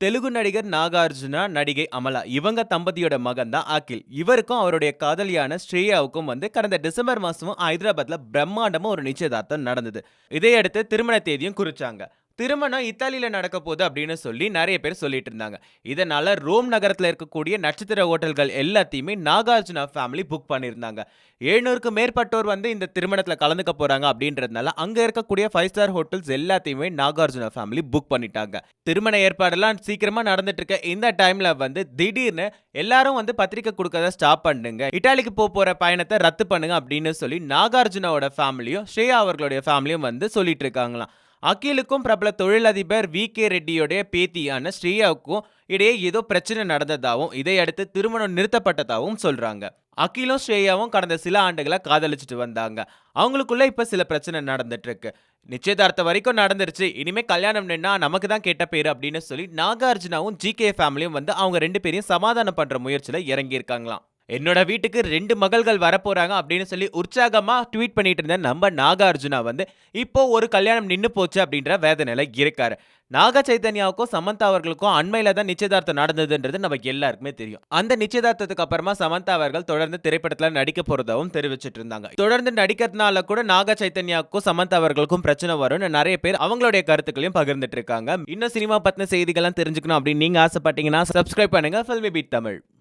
தெலுங்கு நடிகர் நாகார்ஜுனா, நடிகை அமலா இவங்க தம்பதியோட மகன் தான் அகில். இவருக்கும் அவருடைய காதலியான ஸ்ரேயாவுக்கும் வந்து கடந்த டிசம்பர் மாசமும் ஹைதராபாத்ல பிரம்மாண்டமா ஒரு நிச்சயதார்த்தம் நடந்தது. இதையடுத்து திருமண தேதியும் குறிச்சாங்க. திருமணம் இத்தாலியில் நடக்க போகுது அப்படின்னு சொல்லி நிறைய பேர் சொல்லிட்டு இருந்தாங்க. இதனால ரோம் நகரத்தில் இருக்கக்கூடிய நட்சத்திர ஹோட்டல்கள் எல்லாத்தையுமே நாகார்ஜுனா ஃபேமிலி புக் பண்ணியிருந்தாங்க. 700க்கும் மேற்பட்டோர் வந்து இந்த திருமணத்தில் கலந்துக்க போறாங்க அப்படின்றதுனால அங்கே இருக்கக்கூடிய ஃபைவ் ஸ்டார் ஹோட்டல்ஸ் எல்லாத்தையுமே நாகார்ஜுனா ஃபேமிலி புக் பண்ணிட்டாங்க. திருமண ஏற்பாடெல்லாம் சீக்கிரமா நடந்துட்டு இருக்க இந்த டைம்ல வந்து திடீர்னு எல்லாரும் வந்து பத்திரிக்கை கொடுக்கறத ஸ்டாப் பண்ணுங்க. இட்டாலிக்கு போக போற பயணத்தை ரத்து பண்ணுங்க அப்படின்னு சொல்லி நாகார்ஜுனாவோட ஃபேமிலியும், ஸ்ரேயா அவர்களுடைய ஃபேமிலியும் வந்து சொல்லிட்டு இருக்காங்களாம். அகிலுக்கும் பிரபல தொழிலதிபர் வி. கே. ரெட்டியோடைய பேத்தியான ஸ்ரீயாவுக்கும் இடையே ஏதோ பிரச்சனை நடந்ததாவும், இதையடுத்து திருமணம் நிறுத்தப்பட்டதாகவும் சொல்றாங்க. அகிலும், ஸ்ரேயாவும் கடந்த சில ஆண்டுகளா காதலிச்சுட்டு வந்தாங்க. அவங்களுக்குள்ள இப்ப சில பிரச்சனை நடந்துட்டு இருக்கு. நிச்சயதார்த்தம் வரைக்கும் நடந்துருச்சு. இனிமே கல்யாணம் நின்னா நமக்கு தான் கெட்ட பேர் அப்படின்னு சொல்லி நாகார்ஜுனாவும், ஜி.கே. ஃபேமிலியும் வந்து அவங்க ரெண்டு பேரையும் சமாதானம் பண்ற முயற்சியில இறங்கியிருக்காங்களாம். என்னோட வீட்டுக்கு ரெண்டு மகள்கள் வரப்போறாங்க அப்படின்னு சொல்லி உற்சாகமாக ட்வீட் பண்ணிட்டு இருந்த நம்ம நாகார்ஜுனா வந்து இப்போ ஒரு கல்யாணம் நின்று போச்சு அப்படின்ற வேதனையில் இருக்காரு. நாக சைதன்யாவுக்கும், சமந்தா அவர்களுக்கும் அண்மையில தான் நிச்சயதார்த்தம் நடந்ததுன்றது நமக்கு எல்லாருக்குமே தெரியும். அந்த நிச்சயதார்த்தத்துக்கு அப்புறமா சமந்தா அவர்கள் தொடர்ந்து திரைப்படத்தில் நடிக்க போறதாவும் தெரிவிச்சிட்டு இருந்தாங்க. தொடர்ந்து நடிக்கிறதுனால கூட நாக சைதன்யாவுக்கும், சமந்தா அவர்களுக்கும் பிரச்சனை வரும்னு நிறைய பேர் அவங்களுடைய கருத்துக்களையும் பகிர்ந்துட்டு இருக்காங்க. இன்னும் சினிமா பத்தின செய்திகள்லாம் தெரிஞ்சுக்கணும் அப்படின்னு நீங்க ஆசைப்பட்டீங்கன்னா சப்ஸ்கிரைப் பண்ணுங்க ஃபில்மி பீட் தமிழ்.